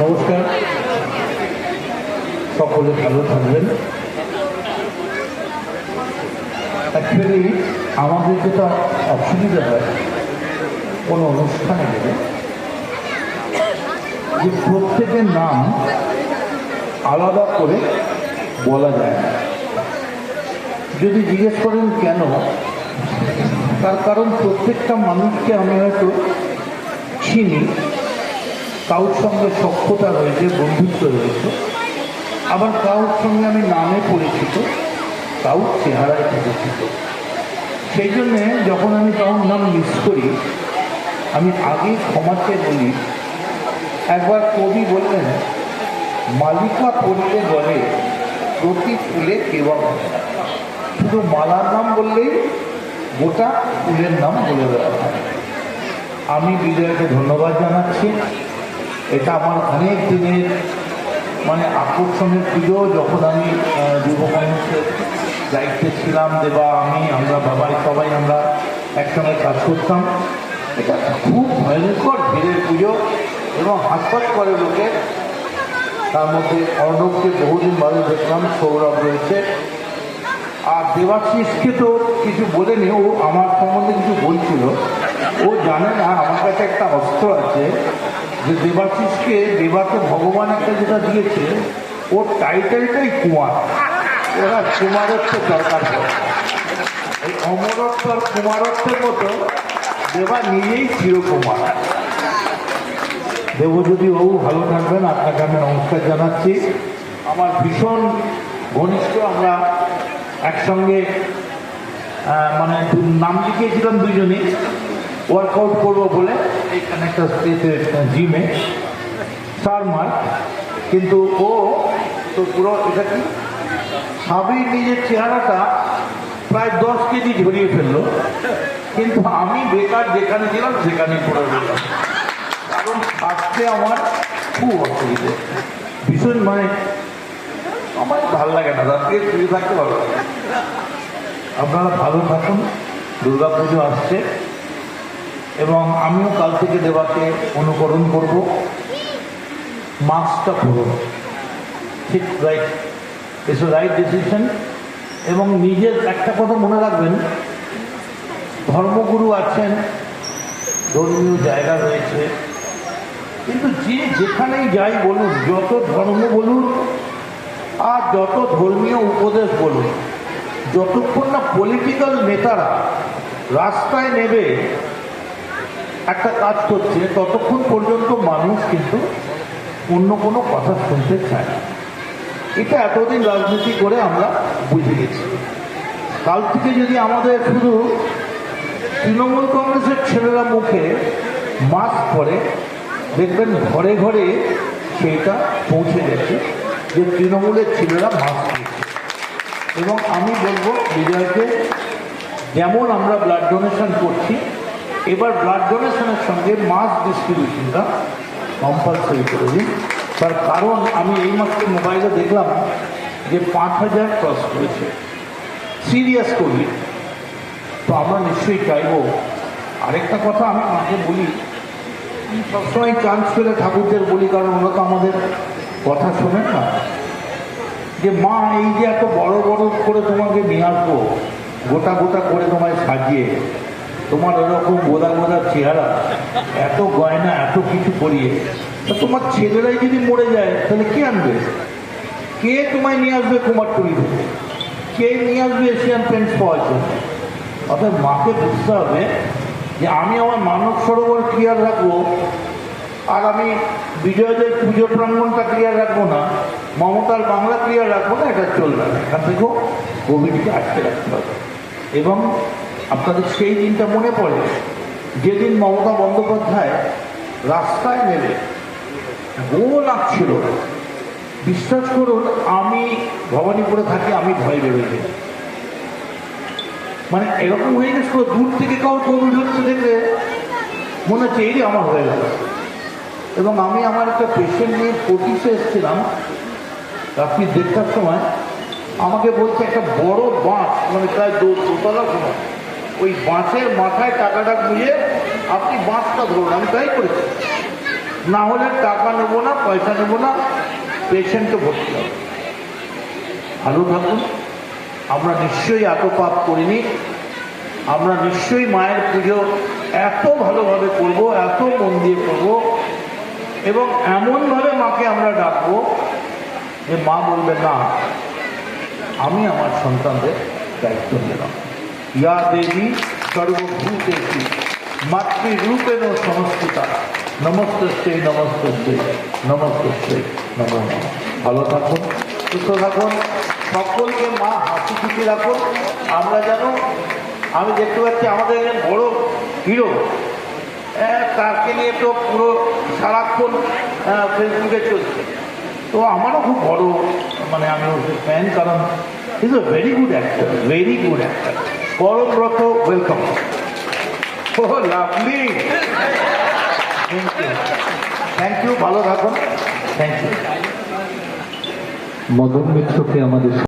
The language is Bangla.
নমস্কার। সকলে ভালো থাকবেন। অ্যাকচুয়ালি আমাদের যেটা অসুবিধা হয়, কোনো অনুষ্ঠানে গেলে, যে প্রত্যেকের নাম আলাদা করে বলা যায় না। যদি জিজ্ঞেস করেন কেন, তার কারণ প্রত্যেকটা মানুষকে আমি হয়তো চিনি। কারোর সঙ্গে সক্ষতা রয়েছে, বন্ধুত্ব রয়েছে। আবার কারোর সঙ্গে আমি নামে পরিচিত কারোর চেহারায় পরিচিত। সেই জন্যে যখন আমি কারোর নাম মিস করি, আমি আগে ক্ষমাতে বলি, একবার কবি বললেন, মালিকা পড়িলে বলে, প্রতি ফুলে কেবা শুধু মালার নাম বললেই গোটা ফুলের নাম বলে দেওয়া হয়। আমি বিজয়কে ধন্যবাদ জানাচ্ছি। এটা আমার অনেক দিনের মানে আকর্ষণের পুজো যখন আমি যুব কংগ্রেসের দায়িত্বে ছিলাম দেবা আমি, আমরা বাবাই, সবাই আমরা একসঙ্গে কাজ করতাম। এটা খুব ভয়ঙ্কর ভিড়ের পুজো এবং হাসপাত করে লোকে, তার মধ্যে অর্ণবকে বহুদিন বাদে দেখলাম, সৌরভ রয়েছে। আর দেবাশিসকে তো কিছু বলেনি ও আমার সম্বন্ধে কিছু বলছিল। ও জানে না, আমার কাছে একটা অস্ত্র আছে। যে দেবাশিসকে দেবাকে ভগবান একটা যেটা দিয়েছে, ওর টাইটেলটাই কুমার। ওরা কুমারত্ব দরকার এই অমরত্ব আর কুমারত্বের মতো দেবা নিজেই চিরকুমার। দেবজ্যোতি বাবু ভালো থাকবেন, আপনাকে আমি নমস্কার জানাচ্ছি। আমার ভীষণ ঘনিষ্ঠ আমরা একসঙ্গে মানে নাম লিখিয়েছিলাম দুজনে ওয়ার্কআউট করব বলে এখানে একটা স্পেসে জিমে সারমার কিন্তু ও তো পুরো এটা কি? সাবির নিজের চেহারাটা প্রায় দশ কেজি ঝরিয়ে ফেলল। কিন্তু আমি বেকার যেখানে ছিলাম সেখানেই পড়ে রইলাম কারণ থাকতে আমার খুব অসুবিধে। ভীষণ মানে আমার ভালো লাগে না। রাত্রে শুয়ে থাকতে ভালো লাগে আপনারা ভালো থাকুন। দুর্গা পুজো আসছে। এবং আমিও কাল থেকে দেবাকে অনুকরণ করব। মাস্কটা পুরো। ঠিক রাইট ইটস রাইট ডিসিশন এবং নিজের একটা কথা মনে রাখবেন, ধর্মগুরু আছেন, ধর্মীয় জায়গা রয়েছে। কিন্তু যে যেখানেই যাই বলুন, যত ধর্ম বলুন আর যত ধর্মীয় উপদেশ বলুন, যতক্ষণ না পলিটিক্যাল নেতারা রাস্তায় নেবে একটা কাজ করছে, ততক্ষণ পর্যন্ত মানুষ কিন্তু অন্য কোনো কথা শুনতে চায় না। এটা এতদিন রাজনীতি করে আমরা বুঝে গেছি। কাল থেকে যদি আমাদের শুধু তৃণমূল কংগ্রেসের ছেলেরা মুখে মাস্ক পরে, দেখবেন ঘরে ঘরে সেইটা পৌঁছে গেছে যে তৃণমূলের ছেলেরা মাস্ক এবং আমি বলব, বিজয়কে যেমন আমরা ব্লাড ডোনেশন করছি এবার ব্লাড ডোনেশনের সঙ্গে মাস ডিস্ট্রিবিউশনটা কম্পালসারি করে দিন। তার কারণ আমি এই মাসে মোবাইলে দেখলাম যে পাঁচ হাজার ক্রস করেছে। সিরিয়াস কোভিড তো আমরা নিশ্চয়ই চাইব। আরেকটা কথা আমি মাঝে বলি সবসময় চান্স পেলে ঠাকুরদের বলি, কারণ ওরা তো আমাদের কথা শোনেন না। যে মা, এই যে এত বড় বড় করে তোমাকে নিয়ে আসব, গোটা গোটা করে তোমায় সাজিয়ে তোমার ওরকম গোদা গোদা চেহারা, এত গয়না, এত কিছু করিয়ে তা তোমার ছেলেরাই যদি মরে যায়, তাহলে কে আনবে? কে তোমায় নিয়ে আসবে কুমারটুলি থেকে কে নিয়ে আসবে এশিয়ান পেন্টস পাওয়ার জন্য? অর্থাৎ মাকে বুঝতে হবে যে আমি আমার মানব সরোবর ক্লিয়ার রাখব, আর আমি বিজয়দের পুজো প্রাঙ্গণটা ক্লিয়ার রাখব না, মমতার বাংলা ক্লিয়ার রাখব না, এটা চলবে না। এখান থেকেও কোভিডকে আটকে রাখতে হবে। এবং আপনাদের সেই দিনটা মনে পড়ে? যেদিন মমতা বন্দ্যোপাধ্যায় রাস্তায় নেবে গো লাগছিল বিশ্বাস করুন, আমি ভবানীপুরে থাকি, আমি ভয় বেরোই। মানে এরকম হয়ে গেছিল দূর থেকে কাউ কোভিড হচ্ছে দেখলে মনে হচ্ছে এই আমার হয়ে গেল। এবং আমি আমার একটা পেশেন্ট নিয়ে পঁচিশে এসেছিলাম। রাত্রি দেড়টার সময়। আমাকে বলছে, একটা বড় বাঁশ মানে প্রায় দোতলা সময় ওই বাঁশের মাথায় টাকাটা গুঁজে আপনি বাঁশটা ধরুন, আমি তাই করেছি। না হলে টাকা নেব না, পয়সা নেব না পেশেন্টও ভর্তি হবে। ভালো থাকুন। আমরা নিশ্চয়ই এত পাপ করিনি। আমরা নিশ্চয়ই মায়ের পুজো এত ভালোভাবে করব, এত মন দিয়ে করব। এবং এমনভাবে মাকে আমরা ডাকবো যে মা বলবে, না, আমি আমার সন্তানদের দায়িত্ব নিলাম। ইয়া দেবী সর্বভূতেষু, মাতৃরূপেণ সংস্কৃতা। নমস্তস্যৈ নমস্তস্যৈ নমস্তস্যৈ নমো ভালো থাকুন, সুস্থ থাকুন, সকলকে মা হাসি খুশি রাখুন। আমরা যেন, আমি দেখতে পাচ্ছি আমাদের একজন বড় হিরো। তাকে নিয়ে তো পুরো সারাক্ষণ ফেসবুকে চলছে। তো আমারও খুব বড় মানে আমি ফ্যান কারণ is a very good actor very good actor Parambrata welcome O lovely thank thank you ভালো থাকুন থ্যাংক ইউ মদন মিত্রকে আমাদের